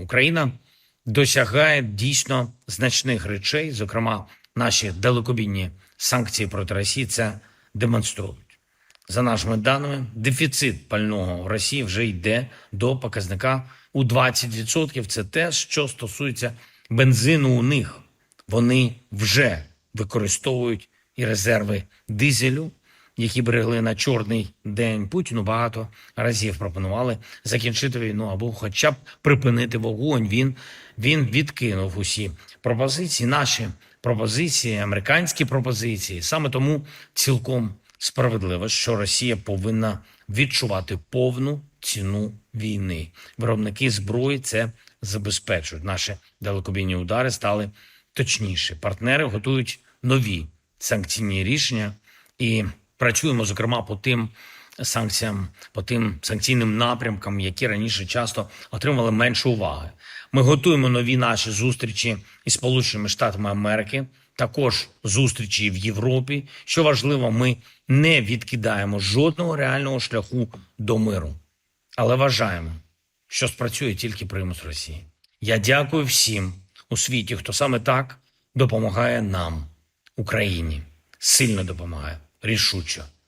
Україна досягає дійсно значних речей, зокрема, наші далекобійні санкції проти Росії це демонструють. За нашими даними, дефіцит пального в Росії вже йде до показника у 20%. Це те, що стосується бензину у них. Вони вже використовують і резерви дизелю, які берегли на чорний день. Путіну багато разів пропонували закінчити війну або хоча б припинити вогонь. Він, він відкинув усі пропозиції, наші пропозиції, американські пропозиції. Саме тому цілком справедливо, що Росія повинна відчувати повну ціну війни. Виробники зброї це забезпечують. Наші далекобійні удари стали точніші. Партнери готують нові санкційні рішення і працюємо, зокрема, по тим санкціям, по тим санкційним напрямкам, які раніше часто отримали менше уваги. Ми готуємо нові наші зустрічі із Сполученими Штатами Америки, також зустрічі в Європі. Що важливо, ми не відкидаємо жодного реального шляху до миру, але вважаємо, що спрацює тільки примус Росії. Я дякую всім у світі, хто саме так допомагає нам, Україні, сильно допомагає, рішуче